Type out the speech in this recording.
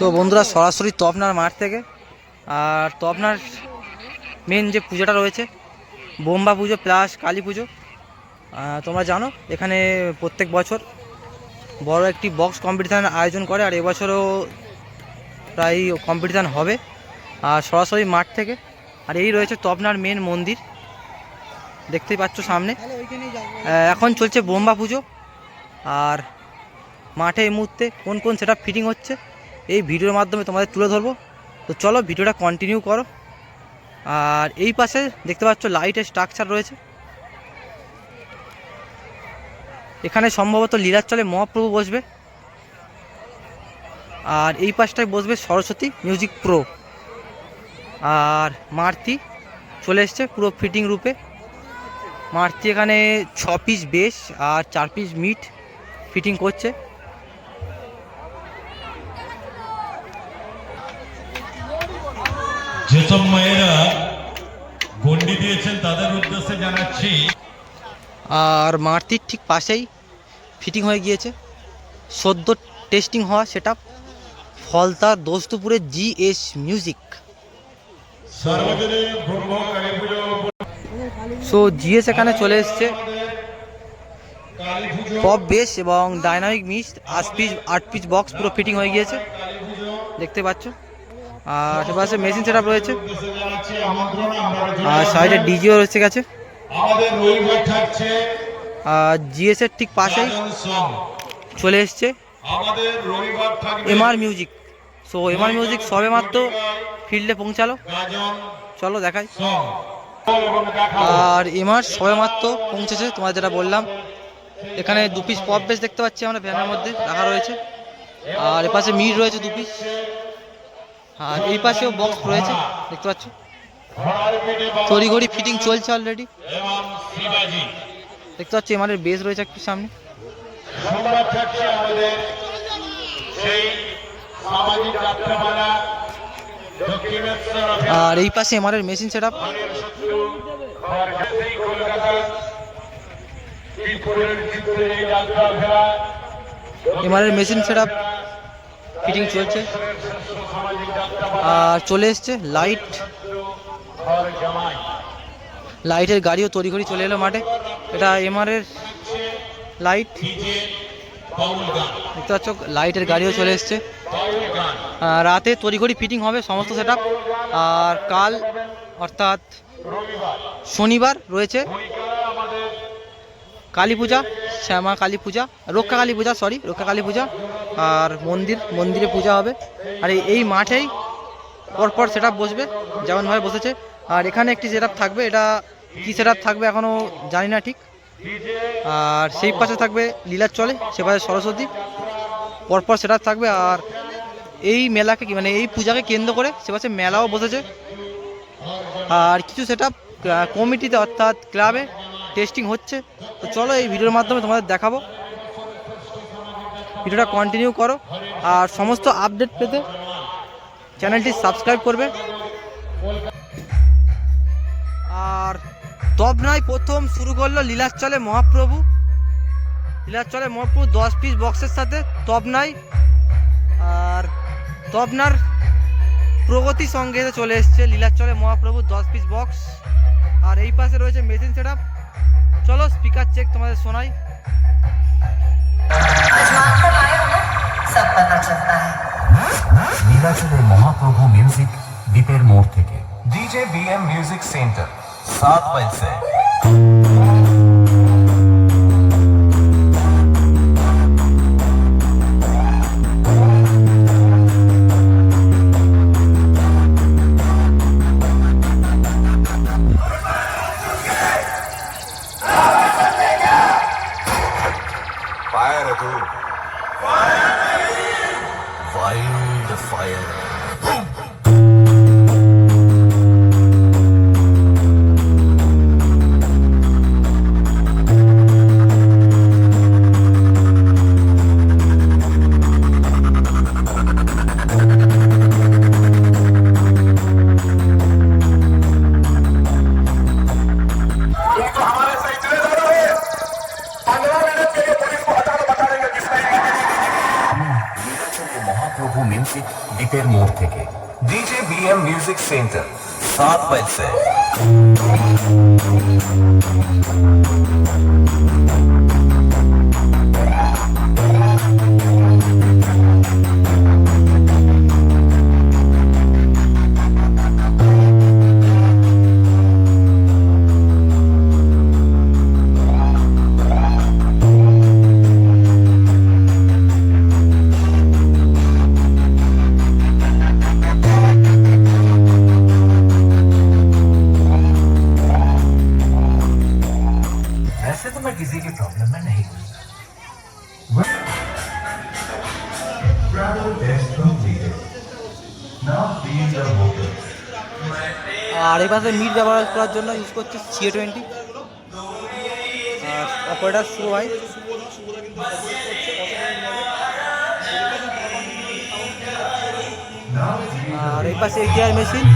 So বন্ধুরা, সরাসরি তপনার মাঠ থেকে। আর তপনার মেন যে পুজোটা রয়েছে, বোম্বা পুজো প্লাস কালী পুজো। তোমরা জানো, এখানে প্রত্যেক বছর বড় একটি বক্স কম্পিটিশানের আয়োজন করে, আর এবছরও প্রায় কম্পিটিশান হবে। আর সরাসরি মাঠ থেকে, আর এই রয়েছে তপনার মেন মন্দির। দেখতেই পাচ্ছ সামনে। এখন চলছে বোম্বা পুজো। আর মাঠে এই মুহূর্তে কোন কোন সেটা ফিটিং হচ্ছে এই ভিডিওর মাধ্যমে তোমাদের তুলে ধরবো। তো চলো ভিডিওটা কন্টিনিউ করো। আর এই পাশে দেখতে পাচ্ছ লাইটের স্ট্রাকচার রয়েছে। এখানে সম্ভবত লীলাচলে মহাপ্রভু বসবে। আর এই পাশটায় বসবে সরস্বতী মিউজিক প্রো আর মারতি চলে এসছে পুরো ফিটিং রূপে। মারতি এখানে ছ পিস বেস আর চার পিস মিট ফিটিং করছে। যেসব মায়েরা গন্ডি দিয়েছেন তাদের উদ্দেশ্যে জানাচ্ছি। আর মারতির ঠিক পাশেই ফিটিং হয়ে গিয়েছে। সদ্য টেস্টিং হওয়া সেটা ফলতার দোস্তপুরের জিএস মিউজিক সর্বজনীন ব্রহ্ম কালী পুজো সো জিএস এখানে চলে এসছে। পপ বেস এবং ডাইনামিক মিক্স আট পিস আট পিস বক্স পুরো ফিটিং হয়ে গিয়েছে। দেখতে পাচ্ছ? আর সেপাশে মেশিন সেট রয়েছে। আর সাইডে ডিজিও রয়েছে গেছে আমাদের রবিবার থাকছে আর জিএস এর ঠিক পাশেই চলে এসছে। আমাদের রবিবার MR music so MR music সবে মাত্র ফিল্ডে পৌঁছালো। চলো দেখাই। আর এমআর সবে মাত্র পৌঁছেছে তোমার যেটা বললাম। এখানে দু পিস পপ বেস দেখতে পাচ্ছি আমরা ভ্যানের মধ্যে রাখা রয়েছে। আর এপাশে মিট রয়েছে দু পিস আর এই পাশেও বক্স রয়েছে, দেখতে পাচ্ছ? তড়িঘড়ি ফিটিং চলছে অলরেডি দেখতে পাচ্ছি এমআরের বেস রয়েছে একটু সামনে। আর এই পাশে এমআরের মেশিন সেট আপ এমআরের মেশিন সেট আপ ফিটিং চলছে। আর চলে এসছে লাইট লাইটের গাড়িও তড়িঘড়ি চলে এলো মাঠে। এটা এমআরের লাইট দেখতে পাচ্ছ লাইটের গাড়িও চলে এসছে। রাতে তড়িঘড়ি ফিটিং হবে সমস্ত সেট আর কাল, অর্থাৎ শনিবার রয়েছে কালী পূজা, শ্যামা কালী পূজা, রক্ষা কালী পূজা সরি রক্ষা কালী পূজা। আর মন্দির, মন্দিরে পূজা হবে। আর এই- মাঠেই পরপর সেট বসবে যেমনভাবে বসেছে। আর এখানে একটি সেট থাকবে, এটা কী সেট থাকবে এখনও জানি না ঠিক। আর সেই পাশে থাকবে লীলার চলে, সে পাশে সরস্বতী। পরপর সেটা থাকবে, আর এই মেলাকে কি মানে এই পূজাকে কেন্দ্র করে সে পাশে মেলাও বসেছে। আর কিছু সেটা কমিটিতে অর্থাৎ ক্লাবে টেস্টিং হচ্ছে। তো চলো এই ভিডিওর মাধ্যমে তোমাদের দেখাবো। ভিডিওটা কন্টিনিউ করো। আর সমস্ত আপডেট পেতে চ্যানেলটি সাবস্ক্রাইব করবে। আর তবনায় প্রথম শুরু করল লীলাচলে মহাপ্রভু। লীলাচলে মহাপ্রভু দশ পিস বক্সের সাথে তবনাই আর তবনার প্রগতি সঙ্গে চলে এসছে লীলাচলে মহাপ্রভু দশ পিস বক্স আর এই পাশে রয়েছে মেশিন সেট চলো স্পিকার চেক তোমাদের শোনাই। आजमा कर आए हो ना सब पता चलता है নীলাচলের মহাপ্রভু মিউজিক দ্বীপের মোড় থেকে डीजे बीएम म्यूजिक सेंटर सात मई से fire do. Wild fire. Boom! নীলাচলের Mahaprabhu music দ্বীপের মোড় থেকে डीजे बीएम म्यूजिक सेंटर सात मील से वैसे तो আর এই পাশে মিট ব্যবহার করার জন্য ইউজ করছে সিএ টোয়েন্টি আর অপারেটার শুরু হয় আর এই পাশে এগিয়ার মেশিন